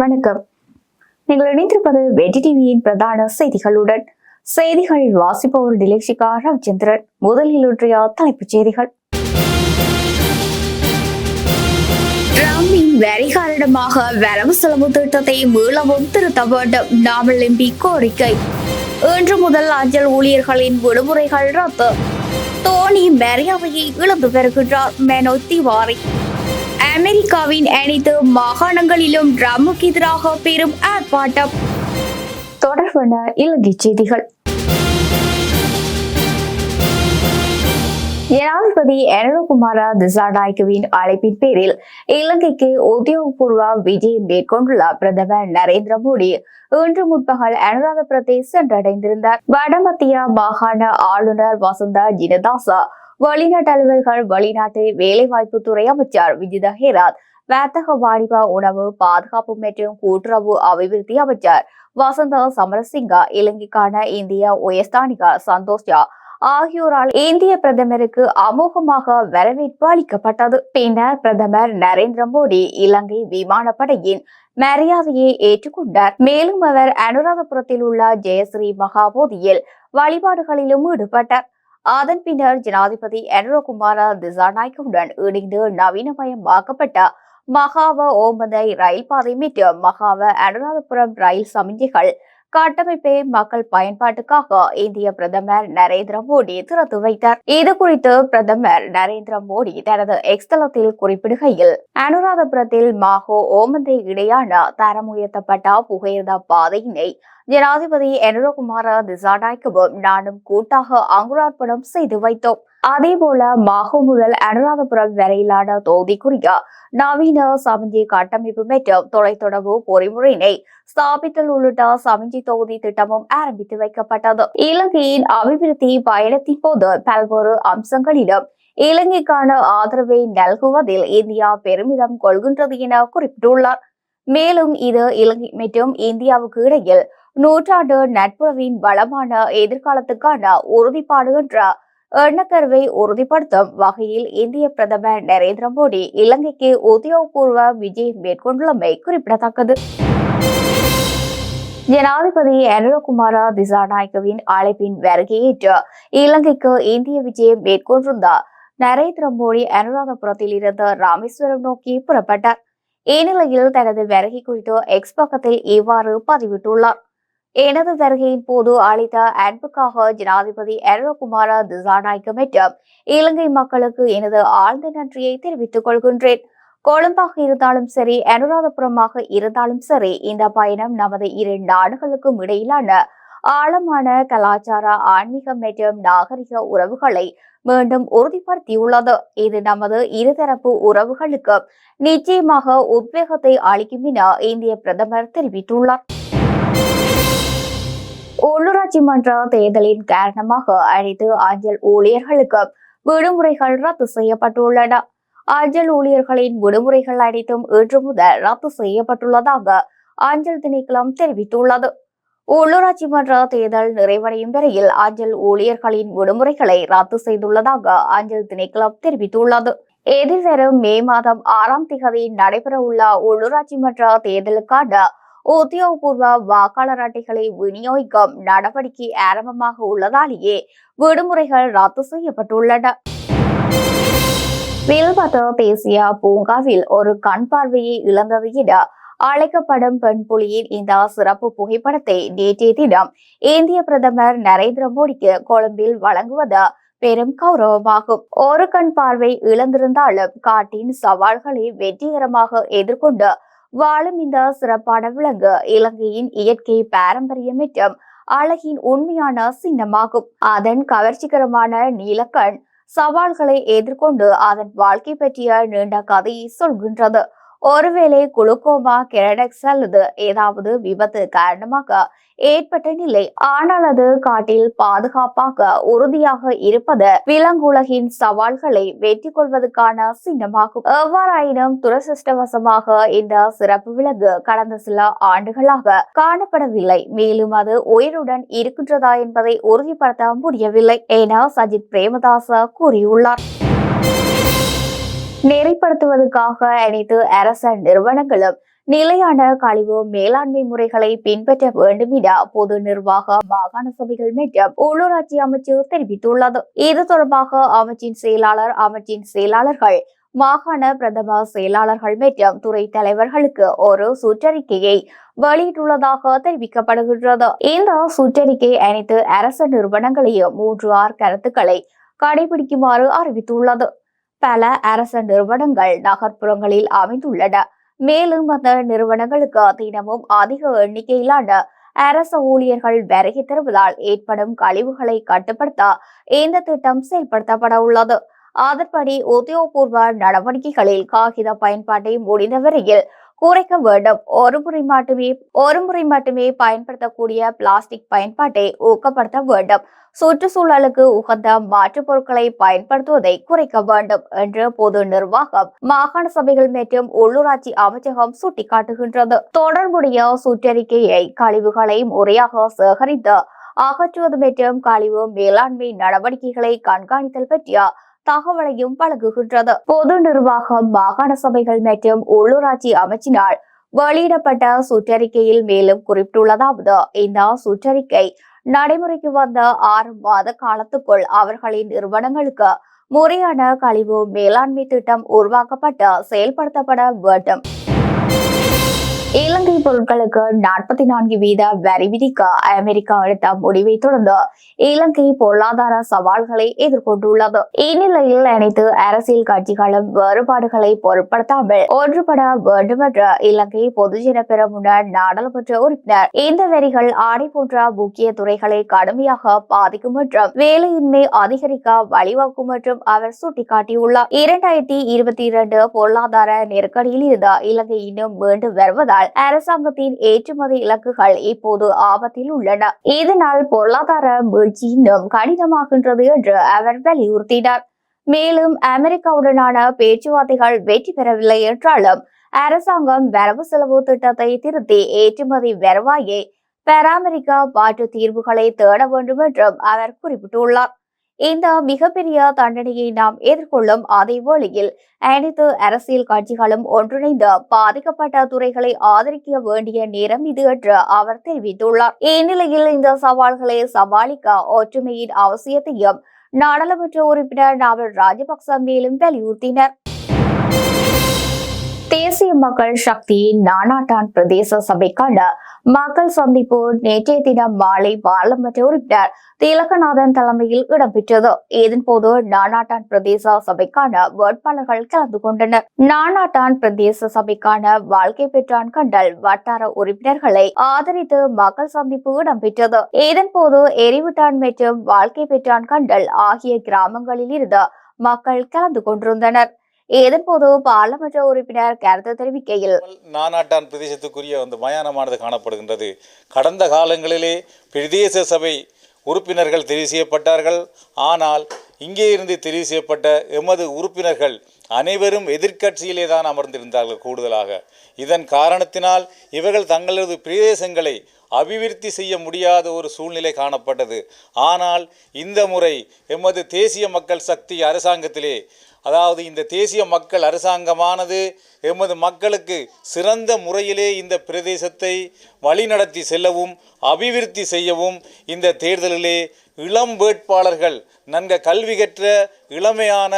வணக்கம். நீங்கள் இணைந்திருப்பது வெற்றி டிவியின் பிரதான செய்திகளுடன். செய்திகள் வாசிப்பவர் டிலேஷிகா ரவிச்சந்திரன். முதலில் ஒன்றிய தலைப்புச் செய்திகள். டிரம்பின் வரி காரணமாக வரவு செலவு திட்டத்தை மீளவும் திருத்த வேண்டும். நாமல் எம்பி கோரிக்கை. இன்று முதல் அஞ்சல் ஊழியர்களின் விடுமுறைகள் ரத்து. தோனி மரியாதையை இழந்து வருகின்றார் மெனோ திவாரி. அமெரிக்காவின் அனைத்து மாகாணங்களிலும் ட்ரம்முக்கு எதிராக பெரும் ஆர்ப்பாட்டம். தொடர்பான இலங்கை செய்திகள். ஜனாதிபதி அனுரகுமார திசாநாயக்கவின் அழைப்பின் பேரில் இலங்கைக்கு உத்தியோகபூர்வ விஜயம் மேற்கொண்டுள்ள பிரதமர் நரேந்திர மோடி இன்று முற்பகல் அனுராதபுரத்தை சென்றடைந்திருந்தார். வடமத்திய மாகாண ஆளுநர் வசந்த ஜினதாசா வெளிநாட்டு அலுவல்கள் வெளிநாட்டு வேலைவாய்ப்பு துறை அமைச்சர் விஜித ஹேராத் வர்த்தக வாணிப உணவு பாதுகாப்பு மற்றும் கூட்டுறவு அபிவிருத்தி அமைச்சர் வசந்த சமரசிங்கா இலங்கைக்கான இந்திய உயர்ஸ்தானிகர் சந்தோஷ் ஜா ஆகியோரால் இந்திய பிரதமருக்கு அமோகமாக வரவேற்பு அளிக்கப்பட்டது. பின்னர் பிரதமர் நரேந்திர மோடி இலங்கை விமானப்படையின் மரியாதையை ஏற்றுக்கொண்டார். மேலும் அவர் அனுராதபுரத்தில் உள்ள ஜெயஸ்ரீ மகாபோதியில் வழிபாடுகளிலும் ஈடுபட்டார். அதன் பின்னர் ஜனாதிபதி அனுரகுமார திசாநாயக்கவுடன் இணைந்து நவீனமயமாக்கப்பட்ட மகாவ ஓமந்தை ரயில் பாதை மீட்டு மகாவ அனுராதபுரம் ரயில் சமிதிகள் கட்டமைப்பை மக்கள் பயன்பாட்டுக்காக இந்திய பிரதமர் நரேந்திர மோடி திறந்து வைத்தார். இது குறித்து பிரதமர் நரேந்திர மோடி தனது எக்ஸ் தளத்தில் குறிப்பிடுகையில் அனுராதபுரத்தில் மாஹோ ஓமந்தை இடையான தரம் உயர்த்தப்பட்ட புகையிரத பாதையினை ஜனாதிபதி எனுரகுமார திசாநாயக்கவும் நானும் கூட்டாக அங்குரார்ப்பணம் செய்து வைத்தோம். அதேபோல மாகோ முதல் அனுராதபுரம் வரையிலான தொகுதிக்குரிய நவீன சமிஞ்சை கட்டமைப்பு மற்றும் தொலைத்தொடர்பு பொறிமுறையினை ஸ்தாபித்தல் உள்ளிட்ட சமிஞ்சை தொகுதி திட்டமும் ஆரம்பித்து வைக்கப்பட்டது. இலங்கையின் அபிவிருத்தி பயணத்தின் போது பல்வேறு அம்சங்களிலும் இலங்கைக்கான ஆதரவை நல்குவதில் இந்தியா பெருமிதம் கொள்கின்றது என குறிப்பிட்டுள்ளார். மேலும் இது இலங்கை மற்றும் இந்தியாவுக்கு இடையில் நூற்றாண்டு நட்புறவின் வளமான எதிர்காலத்துக்கான உறுதிப்பாடு என்ற எண்ணக்கருவை உறுதிப்படுத்தும் வகையில் இந்திய பிரதமர் நரேந்திர மோடி இலங்கைக்கு உத்தியோகபூர்வ விஜயம் மேற்கொண்டுள்ளமை குறிப்பிடத்தக்கது. ஜனாதிபதி அனுரகுமார திசாநாயகவின் அழைப்பின் வருகையேற்று இலங்கைக்கு இந்திய விஜயம் மேற்கொண்டிருந்தார் நரேந்திர மோடி அனுராதபுரத்தில் இருந்து ராமேஸ்வரம் நோக்கி புறப்பட்டார். இந்நிலையில் தனது வருகை குறித்து எக்ஸ் பக்கத்தில் இவ்வாறு பதிவிட்டுள்ளார். எனது வருகையின் போது அளித்த அன்புக்காக ஜனாதிபதி அருணகுமார திசாநாயக்க மற்றும் இலங்கை மக்களுக்கு எனது ஆழ்ந்த நன்றியை தெரிவித்துக் கொள்கின்றேன். கொழும்பாக இருந்தாலும் சரி அனுராதபுரமாக இருந்தாலும் சரி இந்த பயணம் நமது இரு நாடுகளுக்கும் இடையிலான ஆழமான கலாச்சார ஆன்மீக மற்றும் நாகரிக உறவுகளை மீண்டும் உறுதிப்படுத்தியுள்ளது. இது நமது இருதரப்பு உறவுகளுக்கு நிச்சயமாக உத்வேகத்தை அளிக்கும் என இந்திய பிரதமர் தெரிவித்துள்ளார். உள்ளூராட்சி மன்ற தேர்தலின் காரணமாக அனைத்து அஞ்சல் ஊழியர்களுக்கு விடுமுறைகள் ரத்து செய்யப்பட்டுள்ளன. அஞ்சல் ஊழியர்களின் விடுமுறைகள் அனைத்தும் இன்று முதல் ரத்து செய்யப்பட்டுள்ளதாக அஞ்சல் திணைக்களம் தெரிவித்துள்ளது. உள்ளூராட்சி மன்ற தேர்தல் நிறைவடையும் வரையில் அஞ்சல் ஊழியர்களின் விடுமுறைகளை ரத்து செய்துள்ளதாக அஞ்சல் திணைக்களம் தெரிவித்துள்ளது. எதிர்வரும் மே மாதம் ஆறாம் திகதி நடைபெறவுள்ள உள்ளூராட்சி மன்ற தேர்தலுக்கான உத்தியோகபூர்வ வாக்காளர் அட்டைகளை விநியோகிக்கும் நடவடிக்கை ஆரம்பமாக உள்ளதாலேயே விடுமுறைகள் ரத்து செய்யப்பட்டுள்ளன. வில்பத்து தேசிய பூங்காவில் ஒரு கண் பார்வையை இழந்தது என அழைக்கப்படும் பெண் புலியின் இந்த சிறப்பு புகைப்படத்தை நேற்றைய தினம் இந்திய பிரதமர் நரேந்திர மோடிக்கு கொழும்பில் வழங்குவது பெரும் கௌரவமாகும். ஒரு கண் பார்வை இழந்திருந்தாலும் காட்டின் சவால்களை வெற்றிகரமாக எதிர்கொண்டு வாழும் இந்த சிறப்பான விலங்கு. இலங்கையின் இயற்கை பாரம்பரியமிட்டும் அழகின் உண்மையான சின்னமாகும். அதன் கவர்ச்சிகரமான நீலக்கண் சவால்களை எதிர்கொண்டு அதன் வாழ்க்கை பற்றிய நீண்ட கதையை சொல்கின்றது. ஒருவேளை குளுக்கோமா கெரடெக்ஸ் அல்லது ஏதாவது விபத்து காரணமாக ஏற்பட்ட நிலை ஆனால் அது காட்டில் பாதுகாப்பாக உறுதியாக இருப்பது விலங்குலகின் சவால்களை வெற்றி கொள்வதற்கான சின்னமாகும். எவ்வாறாயினும் துரசிருஷ்டவசமாக இந்த சிறப்பு விலங்கு கடந்த சில ஆண்டுகளாக காணப்படவில்லை. மேலும் அது உயிருடன் இருக்கின்றதா என்பதை உறுதிப்படுத்த முடியவில்லை என சஜித் பிரேமதாச கூறியுள்ளார். நெறிப்படுத்துவதற்காக அனைத்து அரச நிறுவனங்களும் நிலையான கழிவு மேலாண்மை முறைகளை பின்பற்ற வேண்டும் என பொது நிர்வாக மாகாண சபைகள் மற்றும் உள்ளூராட்சி அமைச்சு தெரிவித்துள்ளது. இது தொடர்பாக அமைச்சின் செயலாளர் அமைச்சின் செயலாளர்கள் மாகாண பிரதம செயலாளர்கள் மற்றும் துறை தலைவர்களுக்கு ஒரு சுற்றறிக்கையை வெளியிட்டுள்ளதாக தெரிவிக்கப்படுகின்றது. இந்த சுற்றறிக்கை அனைத்து அரசு நிறுவனங்களையும் மூன்று ஆறு கருத்துக்களை கடைபிடிக்குமாறு அறிவித்துள்ளது. பல அரச நிறுவனங்கள் நகர்ப்புறங்களில் அமைந்துள்ளன. மேலும் அந்த நிறுவனங்களுக்கு தினமும் அதிக எண்ணிக்கையிலான அரச ஊழியர்கள் வருகை தருவதால் ஏற்படும் கழிவுகளை கட்டுப்படுத்த இந்த திட்டம் செயல்படுத்தப்பட உள்ளது. அதன்படி உத்தியோகபூர்வ நடவடிக்கைகளில் காகித பயன்பாட்டை முடிந்த வரையில் குறைக்க வேண்டும். ஒரு முறை மட்டுமே ஒரு முறை மட்டுமே பயன்படுத்தக்கூடிய பிளாஸ்டிக் பயன்பாட்டை ஊக்கப்படுத்த வேண்டும். சுற்றுச்சூழலுக்கு உகந்த மாற்றுப் பொருட்களை பயன்படுத்துவதை குறைக்க வேண்டும் என்று பொது நிர்வாகம் மாகாண சபைகள் மற்றும் உள்ளூராட்சி அமைச்சகம் சுட்டிக்காட்டுகின்றது. தொடர்புடைய சுற்றறிக்கையை கழிவுகளை முறையாக சேகரித்து அகற்றுவது மற்றும் கழிவு மேலாண்மை நடவடிக்கைகளை கண்காணித்தல் பற்றிய தகவலையும் வழங்குகின்றது. பொது நிர்வாகம் மாகாண சபைகள் மற்றும் உள்ளூராட்சி அமைச்சினால் வெளியிடப்பட்ட சுற்றறிக்கையில் மேலும் குறிப்பிட்டுள்ளதாவது இந்த சுற்றறிக்கை நடைமுறைக்கு வந்த ஆறு மாத காலத்துக்குள் அவர்களின் நிறுவனங்களுக்கு முறையான கழிவு மேலாண்மை திட்டம் உருவாக்கப்பட்டு செயல்படுத்தப்பட வேண்டும். இலங்கை பொருட்களுக்கு நாற்பத்தி நான்கு வீத வரி விதிக்க அமெரிக்கா எடுத்த முடிவை தொடர்ந்து இலங்கை பொருளாதார சவால்களை எதிர்கொண்டுள்ளது. இந்நிலையில் அனைத்து அரசியல் கட்சிகளும் வேறுபாடுகளை பொருட்படுத்தாமல் ஒன்றுபட வேண்டும் என்ற இலங்கை பொதுஜன பெரமுன நாடாளுமன்ற உறுப்பினர் இந்த வரிகள் ஆடை போன்ற முக்கிய துறைகளை கடுமையாக பாதிக்கும் என்றும் வேலையின்மை அதிகரிக்க வழிவகுக்கும் என்றும் அவர் சுட்டிக்காட்டியுள்ளார். இரண்டாயிரத்தி இருபத்தி இரண்டு பொருளாதார நெருக்கடியில் இருந்த இலங்கை இன்னும் மீண்டு வருவதால் இருப்பதால் அரசாங்கத்தின் ஏற்றுமதி இலக்குகள் இப்போது ஆபத்தில் உள்ளன. இதனால் பொருளாதார வீழ்ச்சி இன்னும் கடினமாகின்றது என்று அவர் வலியுறுத்தினார். மேலும் அமெரிக்காவுடனான பேச்சுவார்த்தைகள் வெற்றி பெறவில்லை என்றாலும் அரசாங்கம் வரவு செலவு திட்டத்தை திருத்தி ஏற்றுமதி வருவாயை பராமரிக்க மாற்று தீர்வுகளை தேட வேண்டும் என்றும் அவர் குறிப்பிட்டுள்ளார். இந்த மிகப்பெரிய தண்டனையை நாம் எதிர்கொள்ளும் அதே வேளையில் அனைத்து அரசியல் கட்சிகளும் ஒன்றிணைந்து பாதிக்கப்பட்ட துறைகளை ஆதரிக்க வேண்டிய நேரம் இது என்று அவர் தெரிவித்துள்ளார். இந்நிலையில் இந்த சவால்களை சமாளிக்க ஒற்றுமையின் அவசியத்தையும் நாடாளுமன்ற உறுப்பினர் நாவல் ராஜபக்ச மேலும் வலியுறுத்தினர். தேசிய மக்கள் சக்தி நானாட்டான் பிரதேச சபைக்கான மக்கள் சந்திப்பு நேற்றைய தினம் மாலை பாராளுமன்ற உறுப்பினர் திலகநாதன் தலைமையில் இடம்பெற்றது. இதன்போது நானாட்டான் பிரதேச சபைக்கான வேட்பாளர்கள் கலந்து கொண்டனர். நானாட்டான் பிரதேச சபைக்கான வாழ்க்கை பெற்றான் கண்டல் வட்டார உறுப்பினர்களை ஆதரித்து மக்கள் சந்திப்பு இடம்பெற்றது. இதன்போது எரிவிட்டான் மற்றும் வாழ்க்கை பெற்றான் கண்டல் ஆகிய கிராமங்களில் இருந்து மக்கள் கலந்து கொண்டிருந்தனர். இதன்போது பாராளுமன்ற உறுப்பினர் கருத்து தெரிவிக்கையில் நானாட்டான் பிரதேசத்துக்குரிய வந்து மயானமானது காணப்படுகின்றது. கடந்த காலங்களிலே பிரதேச சபை உறுப்பினர்கள் தெரிவு செய்யப்பட்டார்கள். ஆனால் இங்கே இருந்து தெரிவு செய்யப்பட்ட எமது உறுப்பினர்கள் அனைவரும் எதிர்க்கட்சியிலே தான் அமர்ந்திருந்தார்கள் கூடுதலாக. இதன் காரணத்தினால் இவர்கள் தங்களது பிரதேசங்களை அபிவிருத்தி செய்ய முடியாத ஒரு சூழ்நிலை காணப்பட்டது. ஆனால் இந்த முறை எமது தேசிய மக்கள் சக்தி அரசாங்கத்திலே அதாவது இந்த தேசிய மக்கள் அரசாங்கமானது எமது மக்களுக்கு சிறந்த முறையிலே இந்த பிரதேசத்தை வழிநடத்தி செல்லவும் அபிவிருத்தி செய்யவும் இந்த தேர்தலிலே இளம் வேட்பாளர்கள் நன்க கல்வி கற்ற இளமையான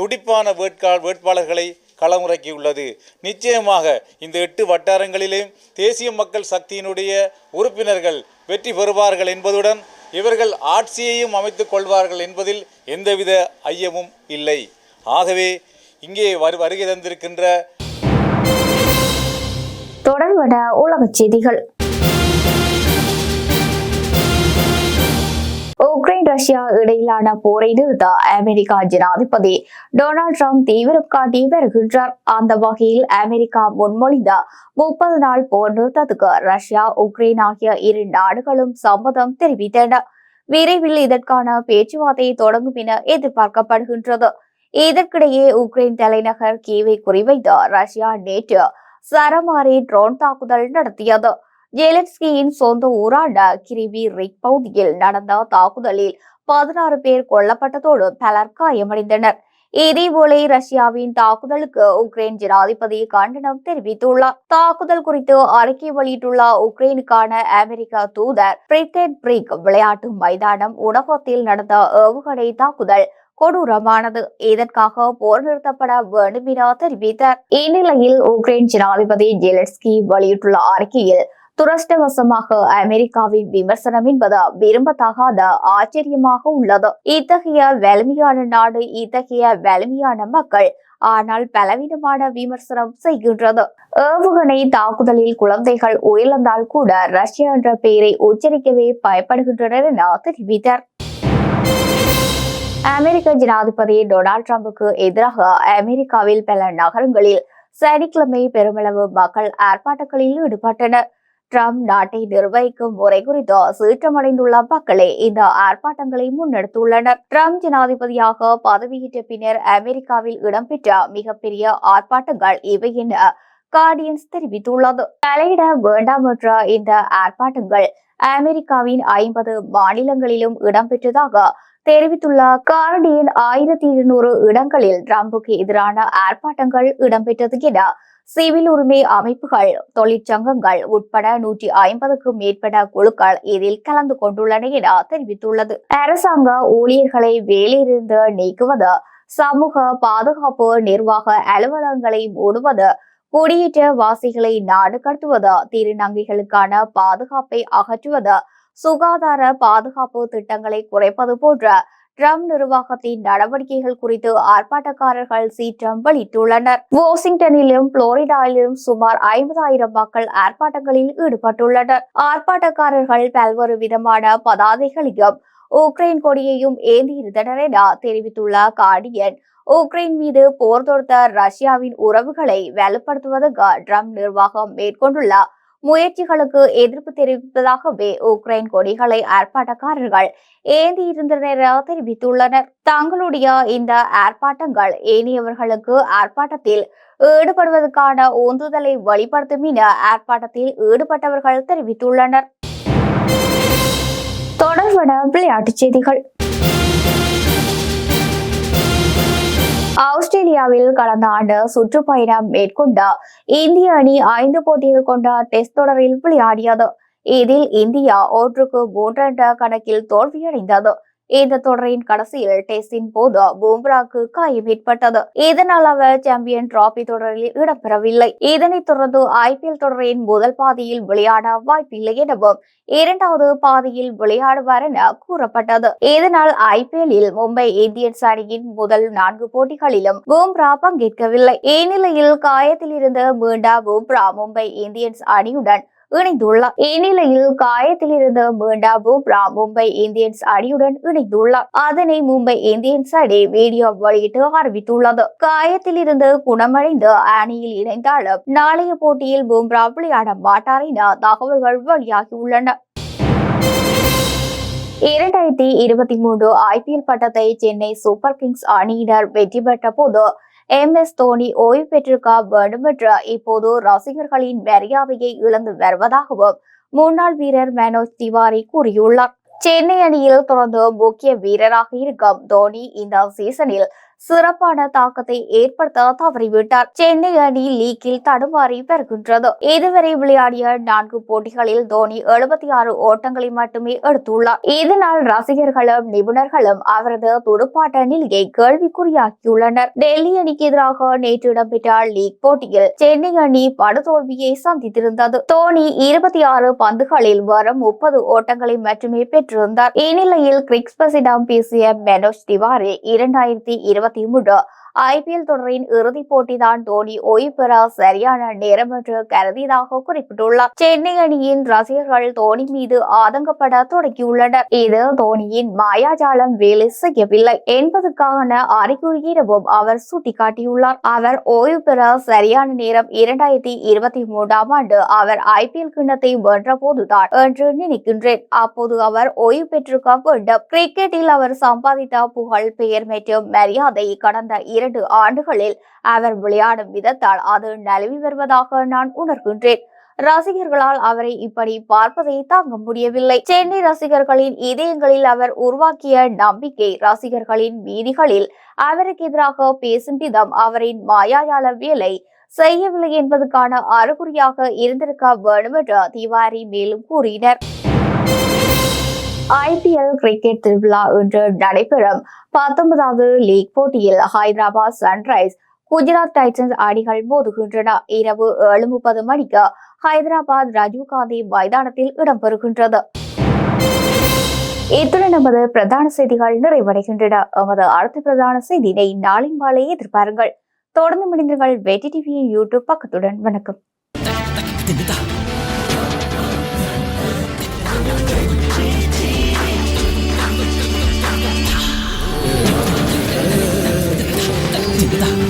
துடிப்பான வேட்கா வேட்பாளர்களை களமுறக்கியுள்ளது. நிச்சயமாக இந்த எட்டு வட்டாரங்களிலும் தேசிய மக்கள் சக்தியினுடைய உறுப்பினர்கள் வெற்றி பெறுவார்கள் என்பதுடன் இவர்கள் ஆட்சியையும் அமைத்துக் கொள்வார்கள் என்பதில் எந்தவித ஐயமும் இல்லை. ஆகவே இங்கே வரு வருகை தந்திருக்கின்ற தொடர்வட உலகச் செய்திகள். உக்ரைன் ரஷ்யா இடையிலான போரை நிறுத்த அமெரிக்கா ஜனாதிபதி டொனால்ட் ட்ரம்ப் தீவிரம் காட்டி வருகின்றார். அந்த வகையில் அமெரிக்கா முன்மொழிந்த முப்பது நாள் போர் நிறுத்தத்துக்கு ரஷ்யா உக்ரைன் ஆகிய இரு நாடுகளும் சம்மதம் தெரிவித்தன. விரைவில் இதற்கான பேச்சுவார்த்தை தொடங்கும் என எதிர்பார்க்கப்படுகின்றது. இதற்கிடையே உக்ரைன் தலைநகர் கீவை குறிவைத்து ரஷ்யா நேற்று சரமாரி ட்ரோன் தாக்குதல் நடத்தியது. ஜெலன்ஸ்கியின் சொந்த ஊரான கிரிவி ரிக் பகுதியில் நடந்த தாக்குதலில் பதினாறு பேர் கொல்லப்பட்டதோடு பலர் காயமடைந்தனர். இதேபோல ரஷ்யாவின் தாக்குதலுக்கு உக்ரைன் ஜனாதிபதி கண்டனம் தெரிவித்துள்ளார். தாக்குதல் குறித்து அறிக்கை வெளியிட்டுள்ள உக்ரைனுக்கான அமெரிக்க தூதர் பிரித்தேட் பிரிக் விளையாட்டு மைதானம் உணவகத்தில் நடந்த ஏவுகணை தாக்குதல் கொடூரமானது. இதற்காக போர் நிறுத்தப்பட வேண்டும் என தெரிவித்தார். இந்நிலையில் உக்ரைன் ஜனாதிபதி ஜெலஸ்கி வெளியிட்டுள்ள அறிக்கையில் துரஷ்டவசமாக அமெரிக்காவின் விமர்சனம் என்பது விரும்பத்தகாத ஆச்சரியமாக உள்ளது. இத்தகைய வலிமையான நாடு இத்தகைய வலிமையான மக்கள் ஆனால் பலவீனமான விமர்சனம் செய்கின்றது. ஏவுகணை தாக்குதலில் குழந்தைகள் உயிரிழந்தால் கூட ரஷ்யா என்ற பெயரை உச்சரிக்கவே பயப்படுகின்றனர் என தெரிவித்தார். அமெரிக்க ஜனாதிபதி டொனால்ட் ட்ரம்புக்கு எதிராக அமெரிக்காவில் பல நகரங்களில் சனிக்கிழமை பெருமளவு மக்கள் ஆர்ப்பாட்டங்களில் ஈடுபட்டனர். ட்ரம்ப் நாட்டை நிர்வகிக்கும் முறை குறித்து சீற்றமடைந்துள்ள மக்களே இந்த ஆர்ப்பாட்டங்களை முன்னெடுத்துள்ளனர். ட்ரம்ப் ஜனாதிபதியாக பதவியேற்ற பின்னர் அமெரிக்காவில் இடம்பெற்ற மிகப்பெரிய ஆர்ப்பாட்டங்கள் இவை என கார்டியன்ஸ் தெரிவித்துள்ளது. தலையிட வேண்டாம் என்ற இந்த ஆர்ப்பாட்டங்கள் அமெரிக்காவின் ஐம்பது மாநிலங்களிலும் இடம்பெற்றதாக தெரிவித்துள்ள கார்டியன் ஆயிரத்தி இருநூறு இடங்களில் டிரம்புக்கு எதிரான ஆர்ப்பாட்டங்கள் இடம்பெற்றது என சிவில் உரிமை அமைப்புகள் தொழிற்சங்கங்கள் உட்பட நூற்றி ஐம்பதுக்கும் மேற்பட்ட குழுக்கள் இதில் கலந்து கொண்டுள்ளன என தெரிவித்துள்ளது. அரசாங்க ஊழியர்களை வேலையிலிருந்து நீக்குவது சமூக பாதுகாப்பு நிர்வாக அலுவலகங்களை மூடுவது குடியேற்ற வாசிகளை நாடு கடத்துவது திருநங்கைகளுக்கான பாதுகாப்பை அகற்றுவது சுகாதார பாதுகாப்பு திட்டங்களை குறைப்பது போன்ற ட்ரம்ப் நிர்வாகத்தின் நடவடிக்கைகள் குறித்து ஆர்ப்பாட்டக்காரர்கள் சீற்றம் வெளியிட்டுள்ளனர். வாஷிங்டனிலும் புளோரிடாவிலும் சுமார் ஐம்பதாயிரம் மக்கள் ஆர்ப்பாட்டங்களில் ஈடுபட்டுள்ளனர். ஆர்ப்பாட்டக்காரர்கள் பல்வேறு விதமான பதாதைகளையும் உக்ரைன் கொடியையும் ஏந்தியிருந்தனர் என தெரிவித்துள்ள கார்டியன் உக்ரைன் மீது போர் தொடுத்த ரஷ்யாவின் உறவுகளை வலுப்படுத்துவதற்கு ட்ரம்ப் நிர்வாகம் மேற்கொண்டுள்ள முயற்சிகளுக்கு எதிர்ப்பு தெரிவிப்பதாகவே உக்ரைன் கொடிகளை ஆர்ப்பாட்டக்காரர்கள் ஏந்தியிருந்தனர் தெரிவித்துள்ளனர். தங்களுடைய இந்த ஆர்ப்பாட்டங்கள் ஏனியவர்களுக்கு ஆர்ப்பாட்டத்தில் ஈடுபடுவதற்கான உந்துதலை வெளிப்படுத்தும் என ஆர்ப்பாட்டத்தில் ஈடுபட்டவர்கள் தெரிவித்துள்ளனர். தொடர்பான விளையாட்டுச் செய்திகள். ஆஸ்திரேலியாவில் கடந்த ஆண்டு சுற்றுப்பயணம் மேற்கொண்ட இந்திய அணி ஐந்து போட்டிகள் கொண்ட டெஸ்ட் தொடரில் விளையாடியது. இதில் இந்தியா ஒன்றுக்கு மூன்று கணக்கில் தோல்வியடைந்தது. இந்த தொடரின் கடைசியில் டெஸ்டின் போது பும்ராக்கு காயம் ஏற்பட்டது. இதனால் அவர் சாம்பியன் டிராபி தொடரில் இடம்பெறவில்லை. இதனைத் தொடர்ந்து ஐபிஎல் தொடரின் முதல் பாதியில் விளையாட வாய்ப்பில்லை எனவும் இரண்டாவது பாதியில் விளையாடுவார் என கூறப்பட்டது. இதனால் ஐபிஎல்லில் மும்பை இந்தியன்ஸ் அணியின் முதல் நான்கு போட்டிகளிலும் பும்ரா பங்கேற்கவில்லை. இந்நிலையில் காயத்தில் இருந்த மீண்டா பும்ரா மும்பை இந்தியன்ஸ் அணியுடன் இணைந்துள்ளார். இந்நிலையில் காயத்தில் இருந்த மீண்டா பும்ரா மும்பை இந்தியன்ஸ் அணியுடன் இணைந்துள்ளார். அதனை மும்பை இந்தியன்ஸ் அணி வீடியோ வெளியிட்டு அறிவித்துள்ளது. காயத்தில் இருந்து குணமடைந்து அணியில் இணைந்தாலும் நாளைய போட்டியில் பும்ரா விளையாட மாட்டார் என தகவல்கள் வெளியாகியுள்ளன. இரண்டாயிரத்தி இருபத்தி மூன்று ஐபிஎல் பட்டத்தை சென்னை சூப்பர் கிங்ஸ் அணியினர் வெற்றி பெற்ற போது எம் எஸ் தோனி ஓய்வு பெற்றிருக்க வேண்டும் என்ற இப்போது ரசிகர்களின் மரியாதையை இழந்து வருவதாகவும் முன்னாள் வீரர் மனோஜ் திவாரி கூறியுள்ளார். சென்னை அணியில் தொடர்ந்து முக்கிய வீரராக இருக்கும் தோனி இந்த சீசனில் சிறப்பான தாக்கத்தை ஏற்படுத்த தவறிவிட்டார். சென்னை அணி லீக்கில் தடுமாறி வருகின்றது. இதுவரை விளையாடிய நான்கு போட்டிகளில் தோனி எழுபத்தி ஆறு ஓட்டங்களை மட்டுமே எடுத்துள்ளார். இதனால் ரசிகர்களும் நிபுணர்களும் அவரது துடுப்பாட்ட நிலையை கேள்விக்குறியாக்கியுள்ளனர். டெல்லி அணிக்கு எதிராக நேற்று இடம்பெற்ற லீக் போட்டியில் சென்னை அணி படுதோல்வியை சந்தித்திருந்தது. தோனி இருபத்தி ஆறு பந்துகளில் வரும் முப்பது ஓட்டங்களை மட்டுமே பெற்றிருந்தார். இந்நிலையில் கிரிக்ஸ்பஸிடம் பேசிய மனோஜ் திவாரி இரண்டாயிரத்தி இருபத்தி மூன்று ஐபிஎல் தொடரின் இறுதிப் போட்டிதான் தோனி ஓய்வு பெற சரியான நேரம் என்று கருதியதாக குறிப்பிட்டுள்ளார். சென்னை அணியின் ரசிகர்கள் தோனி மீது ஆதங்கப்பட தொடங்கியுள்ளனர். இது தோனியின் மாயாஜாலம் வேலை செய்யவில்லை. என்பதற்கான அறிகுறி எனவும் அவர் சுட்டிக்காட்டியுள்ளார். அவர் ஓய்வு பெற சரியான நேரம் இரண்டாயிரத்தி இருபத்தி மூன்றாம் ஆண்டு அவர் ஐபிஎல் கிண்ணத்தை வென்ற போதுதான் என்று நினைக்கின்றேன். அப்போது அவர் ஓய்வு பெற்றிருக்க வேண்டும். கிரிக்கெட்டில் அவர் சம்பாதித்த புகழ் பெயர் மற்றும் மரியாதை கடந்த இரண்டு ஆண்டுகளில் அவர் விளையாடும் விதத்தால் அது நழுவி வருவதாக நான் உணர்கின்றேன். ரசிகர்களால் அவரை இப்படி பார்ப்பதை தாங்க முடியவில்லை. சென்னை ரசிகர்களின் இதயங்களில் அவர் உருவாக்கிய நம்பிக்கை ரசிகர்களின் வீதிகளில் அவருக்கு எதிராக பேசும் விதம் அவரின் மாயாஜால வேலை செய்யவில்லை என்பதற்கான அறிகுறியாக இருந்திருக்க வேண்டும் என்று திவாரி மேலும் கூறினர். ஐபிஎல் கிரிக்கெட் திருவிழா இன்று நடைபெறும். பத்தொன்பதாவது லீக் போட்டியில் ஹைதராபாத் சன்ரைஸ் குஜராத் டைட்டன்ஸ் அணிகள் மோதுகின்றன. இரவு ஏழு முப்பது மணிக்கு ஹைதராபாத் ராஜீவ்காந்தி மைதானத்தில் இடம்பெறுகின்றது. இத்துடன் நமது பிரதான செய்திகள் நிறைவடைகின்றன. எமது அடுத்த பிரதான செய்தியினை நாளை மாலை எதிர்பாருங்கள். தொடர்ந்து முடிந்தீர்கள் வெற்றி டிவியின் யூடியூப் பக்கத்துடன். வணக்கம். 真的。